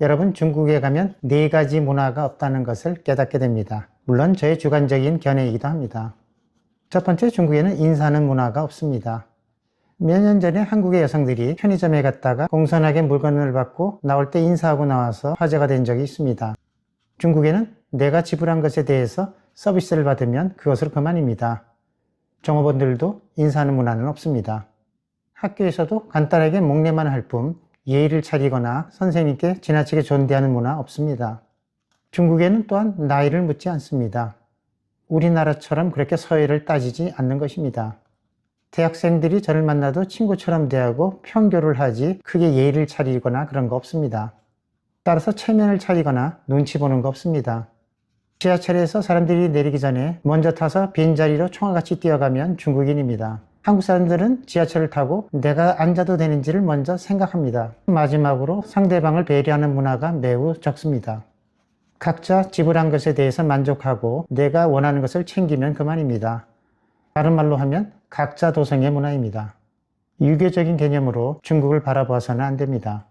여러분 중국에 가면 네 가지 문화가 없다는 것을 깨닫게 됩니다. 물론 저의 주관적인 견해이기도 합니다. 첫 번째 중국에는 인사하는 문화가 없습니다. 몇 년 전에 한국의 여성들이 편의점에 갔다가 공손하게 물건을 받고 나올 때 인사하고 나와서 화제가 된 적이 있습니다. 중국에는 내가 지불한 것에 대해서 서비스를 받으면 그것으로 그만입니다. 종업원들도 인사하는 문화는 없습니다. 학교에서도 간단하게 목례만 할 뿐 예의를 차리거나 선생님께 지나치게 존대하는 문화 없습니다. 중국에는 또한 나이를 묻지 않습니다. 우리나라처럼 그렇게 서열을 따지지 않는 것입니다. 대학생들이 저를 만나도 친구처럼 대하고 평교를 하지 크게 예의를 차리거나 그런 거 없습니다. 따라서 체면을 차리거나 눈치 보는 거 없습니다. 지하철에서 사람들이 내리기 전에 먼저 타서 빈자리로 총알같이 뛰어가면 중국인입니다. 한국 사람들은 지하철을 타고 내가 앉아도 되는지를 먼저 생각합니다. 마지막으로 상대방을 배려하는 문화가 매우 적습니다. 각자 지불한 것에 대해서 만족하고 내가 원하는 것을 챙기면 그만입니다. 다른 말로 하면 각자 도성의 문화입니다. 유교적인 개념으로 중국을 바라봐서는 안 됩니다.